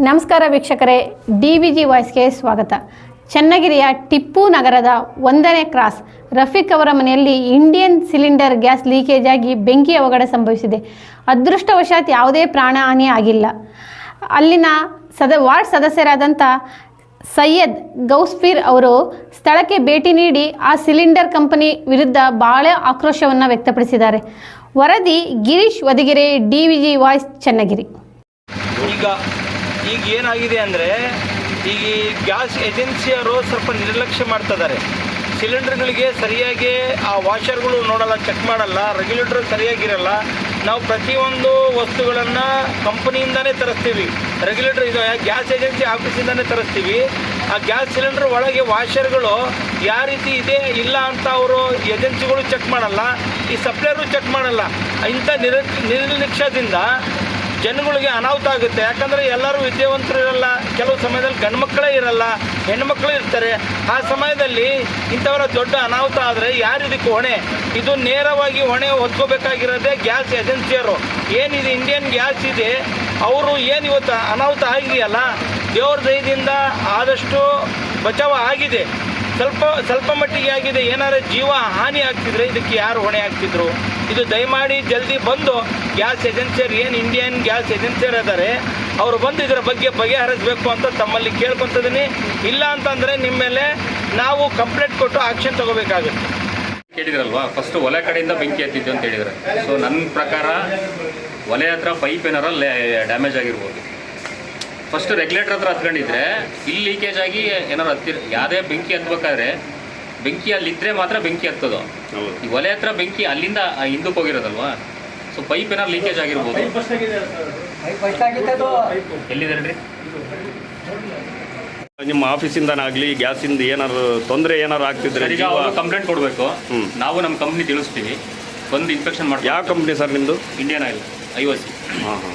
ನಮಸ್ಕಾರ ವೀಕ್ಷಕರೇ, D V G ವಾಯ್ಸ್ಗೆ ಸ್ವಾಗತ. ಚನ್ನಗಿರಿಯ ಟಿಪ್ಪು ನಗರದ ಒಂದನೇ ಕ್ರಾಸ್ ರಫೀಕ್ ಅವರ ಮನೆಯಲ್ಲಿ ಇಂಡಿಯನ್ ಸಿಲಿಂಡರ್ ಗ್ಯಾಸ್ ಲೀಕೇಜ್ ಆಗಿ ಬೆಂಕಿ ಅವಘಡ ಸಂಭವಿಸಿದೆ. ಅದೃಷ್ಟವಶಾತ್ ಯಾವುದೇ ಪ್ರಾಣಹಾನಿ ಆಗಿಲ್ಲ. ಅಲ್ಲಿನ ಸದ, ವಾರ್ಡ್ ಸದಸ್ಯರಾದಂಥ ಸೈಯದ್ ಗೌಸ್ಫೀರ್ ಅವರು ಸ್ಥಳಕ್ಕೆ ಭೇಟಿ ನೀಡಿ ಆ ಸಿಲಿಂಡರ್ ಕಂಪನಿ ವಿರುದ್ಧ ಬಹಳ ಆಕ್ರೋಶವನ್ನು ವ್ಯಕ್ತಪಡಿಸಿದ್ದಾರೆ. ವರದಿ Girish Vadagire, D V G voice Channagiri. ಈಗ ಈಗ ಏನಾಗಿದೆ ಅಂದರೆ ಈಗ ಈ ಗ್ಯಾಸ್ ಏಜೆನ್ಸಿಯವರು ಸ್ವಲ್ಪ ನಿರ್ಲಕ್ಷ್ಯ ಮಾಡ್ತಿದ್ದಾರೆ ಸಿಲಿಂಡರ್ಗಳಿಗೆ ಸರಿಯಾಗಿ ಆ ವಾಷರ್ಗಳು ನೋಡಲ್ಲ, ಚೆಕ್ ಮಾಡಲ್ಲ, ರೆಗ್ಯುಲೇಟರ್ ಸರಿಯಾಗಿರಲ್ಲ. ನಾವು ಪ್ರತಿಯೊಂದು ವಸ್ತುಗಳನ್ನು ಕಂಪನಿಯಿಂದನೇ ತರಿಸ್ತೀವಿ. ರೆಗ್ಯುಲೇಟರ್ ಇದು ಗ್ಯಾಸ್ ಏಜೆನ್ಸಿ ಆಫೀಸಿಂದಲೇ ತರಿಸ್ತೀವಿ. ಆ ಗ್ಯಾಸ್ ಸಿಲಿಂಡರ್ ಒಳಗೆ ವಾಷರ್ಗಳು ಯಾವ ರೀತಿ ಇದೆ, ಇಲ್ಲ ಅಂತ ಅವರು ಏಜೆನ್ಸಿಗಳು ಚೆಕ್ ಮಾಡಲ್ಲ, ಈ ಸಪ್ಲೈಯರು ಚೆಕ್ ಮಾಡಲ್ಲ. ಇಂಥ ನಿರ್ ನಿರ್ಲಕ್ಷ್ಯದಿಂದ ಜನಗಳಿಗೆ ಅನಾಹುತ ಆಗುತ್ತೆ. ಯಾಕಂದರೆ ಎಲ್ಲರೂ ವಿದ್ಯಾವಂತರು ಇರಲ್ಲ ಕೆಲವು ಸಮಯದಲ್ಲಿ ಗಂಡು ಮಕ್ಕಳೇ ಇರಲ್ಲ ಹೆಣ್ಮಕ್ಳು ಇರ್ತಾರೆ. ಆ ಸಮಯದಲ್ಲಿ ಇಂಥವರ ದೊಡ್ಡ ಅನಾಹುತ ಆದರೆ ಯಾರು ಇದಕ್ಕೆ ಹೊಣೆ? ಇದು ನೇರವಾಗಿ ಹೊಣೆ ಹೊತ್ಕೋಬೇಕಾಗಿರೋದೇ ಗ್ಯಾಸ್ ಏಜೆನ್ಸಿಯವರು. ಏನಿದೆ ಇಂಡಿಯನ್ ಗ್ಯಾಸ್ ಇದೆ, ಅವರು ಏನು ಇವತ್ತು ಅನಾಹುತ ಆಗಿದೆಯಲ್ಲ? ದೇವ್ರ ದಯದಿಂದ ಆದಷ್ಟು ಬಚಾವ ಆಗಿದೆ. ಸ್ವಲ್ಪ ಸ್ವಲ್ಪ ಮಟ್ಟಿಗೆ ಆಗಿದೆ. ಏನಾರ ಜೀವ ಹಾನಿ ಆಗ್ತಿದ್ರೆ ಇದಕ್ಕೆ ಯಾರು ಹೊಣೆ ಆಗ್ತಿದ್ರು? ಇದು ದಯಮಾಡಿ ಜಲ್ದಿ ಬಂದು ಗ್ಯಾಸ್ ಏಜೆನ್ಸಿಯರ್ ಏನು ಇಂಡಿಯನ್ ಗ್ಯಾಸ್ ಏಜೆನ್ಸಿಯರ್ ಇದ್ದಾರೆ ಅವರು ಬಂದು ಇದರ ಬಗ್ಗೆ ಬಗೆಹರಿಸಬೇಕು ಅಂತ ತಮ್ಮಲ್ಲಿ ಕೇಳ್ಕೊತಿದ್ದೀನಿ ಇಲ್ಲ ಅಂತಂದರೆ ನಿಮ್ಮ ಮೇಲೆ ನಾವು ಕಂಪ್ಲೇಂಟ್ ಕೊಟ್ಟು ಆಕ್ಷನ್ ತಗೋಬೇಕಾಗುತ್ತೆ. ಕೇಳಿದ್ರಲ್ವಾ? ಫಸ್ಟ್ ಒಲೆ ಕಡೆಯಿಂದ ಬೆಂಕಿ ಹತ್ತಿದ್ದು ಅಂತ ಹೇಳಿದ್ರೆ. ಸೊ ನನ್ನ ಪ್ರಕಾರ ಒಲೆ ಹತ್ರ ಪೈಪ್ ಏನಾರ ಡ್ಯಾಮೇಜ್ ಆಗಿರ್ಬೋದು. ಫಸ್ಟ್ ರೆಗ್ಯುಲೇಟರ್ ಹತ್ರ ಹತ್ಕೊಂಡಿದ್ರೆ ಇಲ್ಲಿ ಲೀಕೇಜ್ ಆಗಿ ಏನಾರು ಹತ್ತಿರ ಯಾವುದೇ ಬೆಂಕಿ ಹತ್ಬೇಕಾದ್ರೆ ಬೆಂಕಿ ಅಲ್ಲಿದ್ದರೆ ಮಾತ್ರ ಬೆಂಕಿ ಹತ್ತೋದು. ಈ ಒಲೆ ಹತ್ರ ಬೆಂಕಿ ಅಲ್ಲಿಂದ ಹಿಂದಕ್ಕೆ ಹೋಗಿರೋದಲ್ವಾ? ಸೊ ಪೈಪ್ ಏನಾರು ಲೀಕೇಜ್ ಆಗಿರ್ಬೋದು. ಎಲ್ಲಿದೆ ರೀ ನಿಮ್ಮ ಆಫೀಸಿಂದನಾಗ್ಲಿ ಗ್ಯಾಸಿಂದ ಏನಾದ್ರು ತೊಂದರೆ ಏನಾರು ಆಗ್ತಿದ್ರೆ ಈಗ ಅವರು ಕಂಪ್ಲೇಂಟ್ ಕೊಡಬೇಕು. ನಾವು ನಮ್ಮ ಕಂಪ್ನಿ ತಿಳಿಸ್ತೀವಿ. ಬಂದು ಇನ್ಸ್ಪೆಕ್ಷನ್ ಮಾಡಿ ಯಾವ ಕಂಪ್ನಿ ಸರ್ ನಿಮ್ಮದು Indian Oil I O C ಹಾಂ ಹಾಂ.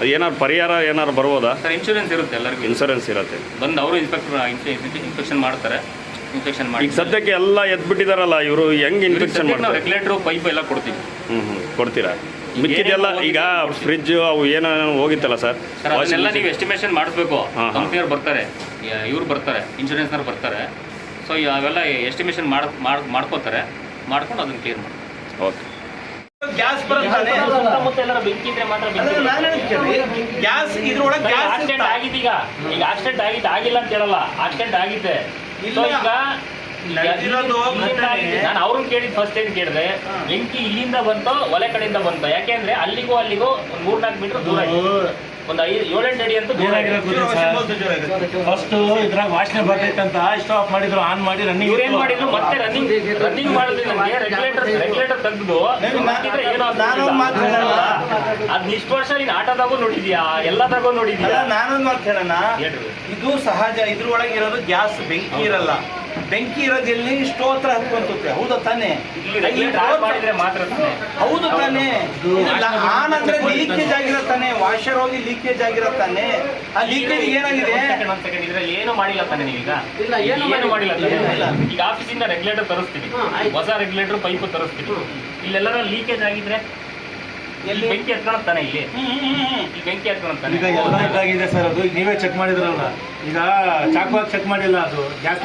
ಅದು ಏನಾರು ಪರಿಹಾರ ಏನಾದ್ರು ಬರ್ಬೋದಾ? ಸರ್ ಇನ್ಶೂರೆನ್ಸ್ ಇರುತ್ತೆ ಎಲ್ಲರಿಗೂ. ಇನ್ಶೂರೆನ್ಸ್ ಇರುತ್ತೆ. ಬಂದು ಅವರು ಇನ್ಸ್ಪೆಕ್ಟರ್ ಇನ್ಸ್ಪೆಕ್ಷನ್ ಮಾಡ್ತಾರೆ. ಇನ್ಸ್ಪೆಕ್ಷನ್ ಮಾಡಿ ಈಗ ಸದ್ಯಕ್ಕೆ ಎಲ್ಲ ಎದ್ಬಿಟ್ಟಿದಾರಲ್ಲ ಇವರು ಹೆಂಗ್ ಇನ್ಫೆಕ್ಷನ್ ಮಾಡ್ತಾರೆ? ರೆಗ್ಯುಲೇಟರ್ ಪೈಪ್ ಎಲ್ಲ ಕೊಡ್ತೀವಿ. ಹ್ಞೂ ಹ್ಞೂ ಕೊಡ್ತೀರಾ? ಮಿಕ್ಕಿದೆಲ್ಲ ಈಗ ಫ್ರಿಜ್ ಅವು ಏನೋ ಹೋಗಿತ್ತಲ್ಲ ಸರ್? ಸರ್ ಅದನ್ನೆಲ್ಲ ನೀವು ಎಸ್ಟಿಮೇಷನ್ ಮಾಡಿಸ್ಬೇಕು. ಕಂಪ್ನಿಯವ್ರು ಬರ್ತಾರೆ. ಇವ್ರು ಬರ್ತಾರೆ ಇನ್ಶೂರೆನ್ಸ್ನವ್ರು ಬರ್ತಾರೆ. ಸೊ ಅವೆಲ್ಲ ಎಸ್ಟಿಮೇಷನ್ ಮಾಡಿ ಮಾಡ್- ಮಾಡ್ಕೋತಾರೆ. ಮಾಡ್ಕೊಂಡು ಅದನ್ನ ಕ್ಲಿಯರ್ ಮಾಡಿ ಓಕೆ. ಗ್ಯಾಸ್ ಬರುತ್ತಾನೆ ಸುತ್ತಮುತ್ತ ಎಲ್ಲರ ಬೆಂಕಿ ಇದ್ರೆ ಮಾತ್ರ ಬೆಂಕಿ. ಅದನ್ನ ನಾನು ಹೇಳ್ತೀನಿ. ಗ್ಯಾಸ್ ಇದ್ರೊಳಗೆ ಗ್ಯಾಸ್ ಆಕ್ಸಿಡೆಂಟ್ ಆಗಿದೆ ಈಗ. ಈಗ ಆಕ್ಸಿಡೆಂಟ್ ಆಗಿದೆ ಆಗಿಲ್ಲ ಅಂತ ಹೇಳಲ್ಲ. ಆಕ್ಸಿಡೆಂಟ್ ಆಗಿದೆ ಇಲ್ಲ. So ಈಗ ನಡೆದಿರೋದು ಇಲ್ಲಿಂದ ಘಟನೆ. ಆಗಿದೆ. ನಾನು ಅವ್ರನ್ನ ಕೇಳಿದ್ ಫಸ್ಟ್ ಏನ್ ಕೇಳಿದೆ ಬೆಂಕಿ ಇಲ್ಲಿಂದ ಬಂತೋ ಒಲೆ ಕಡೆಯಿಂದ ಬಂತೋ? ಯಾಕೆಂದ್ರೆ ಅಲ್ಲಿಗೂ ಅಲ್ಲಿಗೂ ಒಂದ್ ಮೂರ್ನಾಲ್ಕು ಮೀಟರ್ ದೂರ ಇದೆ ಒಂದ್ ಐದು ಏಳೆಂಟು ಅಡಿ ಅಂತೂ ದೂರ ಇದೆ. ಫಸ್ಟ್ ಇದ್ರಾಗ ವಾಸನೆ ಬರ್ತೈತಂತ ಸ್ಟಾಪ್ ಮಾಡಿದ್ರು ಆನ್ ಮಾಡಿ ರನ್ನಿಂಗ್ ಏನ್ ಮಾಡಿದ್ರು? ಮತ್ತೆ ರನ್ನಿಂಗ್ ರನ್ನಿಂಗ್ ಮಾಡಿದ್ರೆ ನಮಗೆ ರೆಗ್ಯುಲೇಟರ್ ರೆಗ್ಯುಲೇಟರ್ ತೆಗೆದು ಹಾಕಿದ್ರೆ ಏನೋ. ಅದ್ ಇಷ್ಟು ವರ್ಷ ನೀನ್ ಆಟದಾಗೂ ನೋಡಿದ್ಯಾ? ಎಲ್ಲದಾಗೂ ನೋಡಿದ್ಯಾ? ನಾನೊಂದು ಮಾತು ಹೇಳೋಣ ಇದು ಸಹಜ ಇದ್ರೊಳಗೆ ಇರೋದು ಗ್ಯಾಸ್ ಬೆಂಕಿ ಇರಲ್ಲ. ಬೆಂಕಿ ಇರೋದು ಎಲ್ಲಿ? ಸ್ಟೋ ಹತ್ರ ಹತ್ಕೊಂತುತ್ತೆ ಹೌದಾ ತಾನೇ. ಇಲ್ಲಿ ಮಾಡಿದ್ರೆ ಮಾತ್ರ ತಾನೆ. ಹೌದು ತಾನೆ. ಆನ್ ಅಂದ್ರೆ ಲೀಕೇಜ್ ಆಗಿರೋ ತಾನೆ. ವಾಷರ್ ಹೋಗಿ ಲೀಕೇಜ್ ಆಗಿರೋ ತಾನೆ. ಆ ಲೀಕೇಜ್ ಏನಾಗಿದೆ? ಇದ್ರಲ್ಲಿ ಏನು ಮಾಡಿಲ್ಲ ತಾನೆ ನೀವೀಗ. ಇಲ್ಲ, ಏನು ಏನು ಮಾಡಿಲ್ಲ. ತಾನೆ. ಇಲ್ಲ. ಈಗ ಆಫೀಸಿಂದ ರೆಗ್ಯುಲೇಟರ್ ತರಿಸ್ತೀವಿ. ಹೊಸ ರೆಗ್ಯುಲೇಟರ್ ಪೈಪ್ ತರಿಸ್ತೀವಿ. ಇಲ್ಲೆಲ್ಲರ ಲೀಕೇಜ್ ಆಗಿದ್ರೆ ಎಲ್ಲಿ? ಬೆಂಕಿ ಹತ್ಕೊಳಕ್ ತಾನೆ ಇಲ್ಲಿ. ಬೆಂಕಿ ಹತ್ಕೊಳಕ್ ತಾನೆ. ಈಗ ಎಲ್ಲ ಇದಾಗಿದೆ ಸರ್ ಅದು. ಈಗ ನೀವೇ ಚೆಕ್ ಮಾಡಿದ್ರಲ್ಲ. ಈಗ ಚಾಕುವಾಗಿ ಚೆಕ್ ಮಾಡಿಲ್ಲ ಅದು. ಗ್ಯಾಸ್